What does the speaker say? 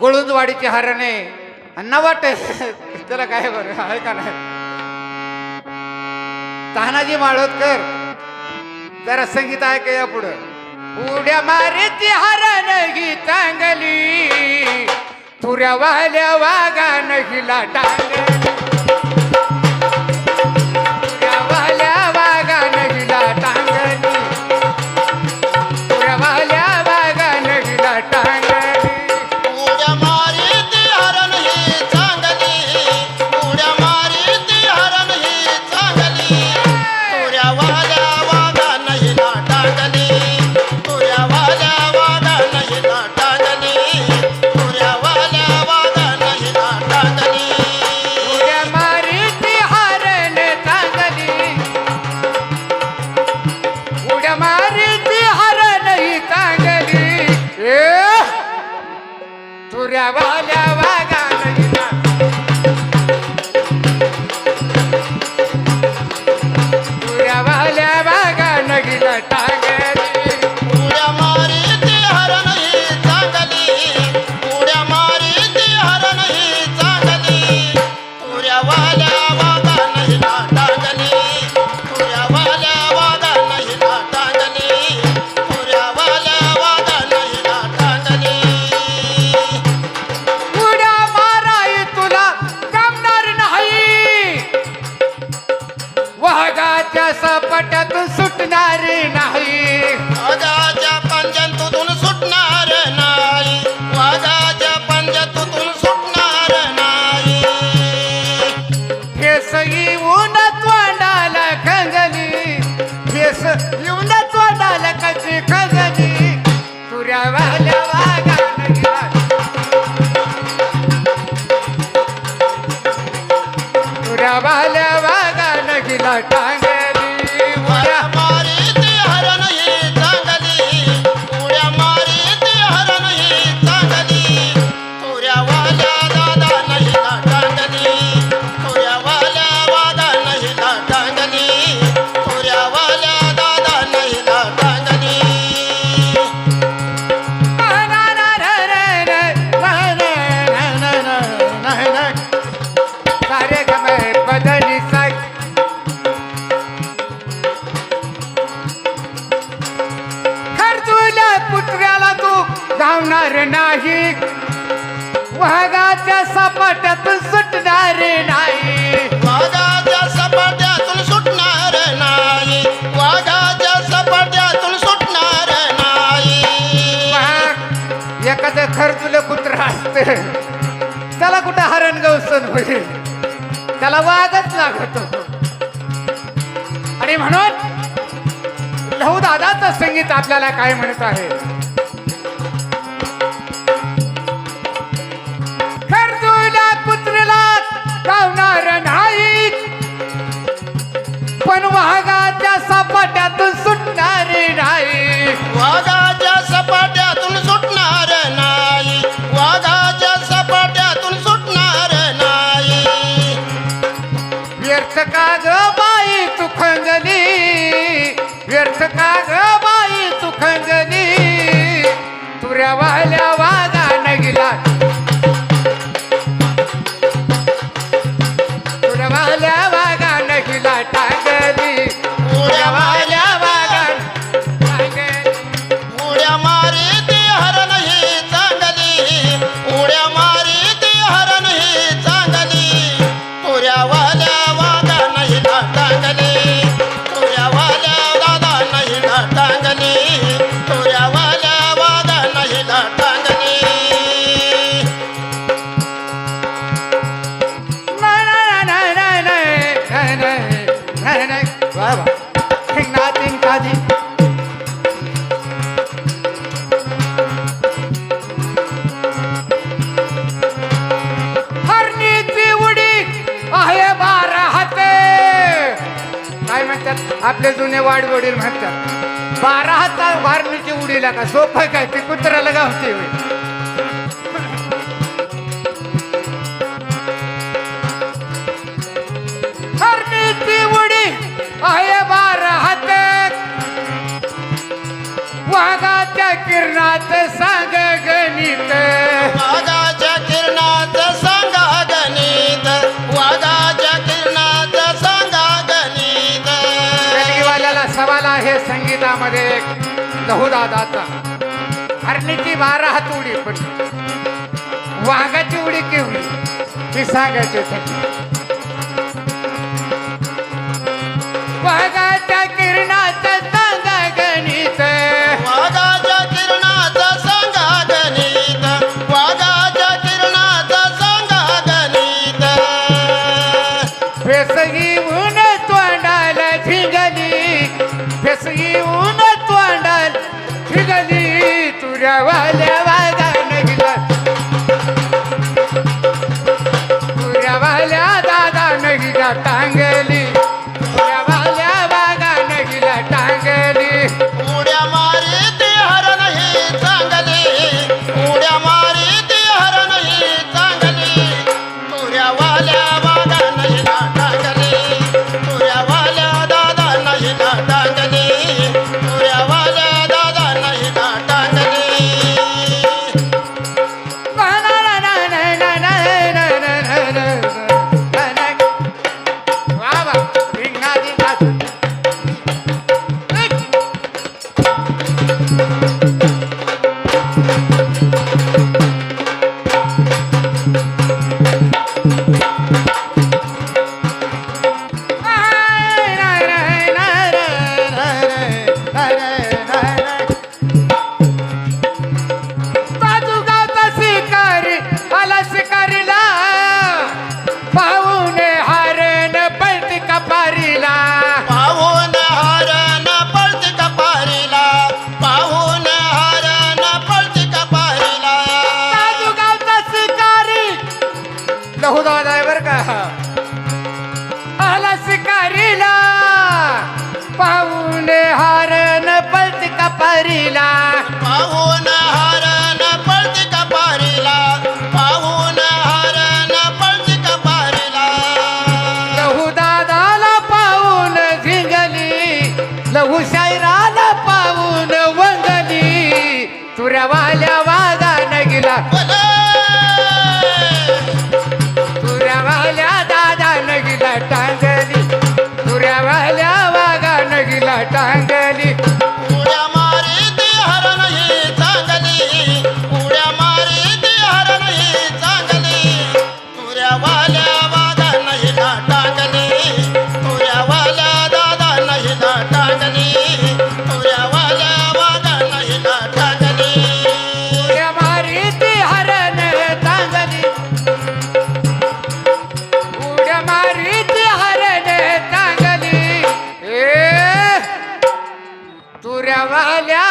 गोळुंदवाडीची हरणे. नवा वाटे त्याला काय बरं आहे का नाही? तानाजी माळोदकर जरा संगीत ऐकूया पुढं. उड्या मारेची हरण ही चांगली तुऱ्या वाल्या वागा हिला लाटा ಸುರವಲವಾಗ बाल्या वागा नगिला टांग धावणार नाही. वाघाच्या सपाट्यातून सुटणार नाही. वादाच्या सपाट्यातून सुटणार नाही. वाघाच्या सपाट्यातून सुटणार नाही. एखादं खरचुलं कुत्र असते. त्याला कुठं हरण गवसन होईल? त्याला वाघच लागत. आणि म्हणून लहू दादाचं संगीत आपल्याला काय म्हणत आहे? आपले जुने वाढ वडील म्हणतात बारा हाता वारणीची उडीला का सोफा काय? ते कुत्र्याला गावते किरणात सांग गणित. वाघाच्या किरणात सांगा गणित. वाघाच्या किरणात सांगा गणित. गणगीवाल्याला सवाल आहे संगीतामध्ये. दहुदा दाता हरणीची बारा हात उडी पण वाघाची उडी केवढी? ती सांगायची Tu trabalha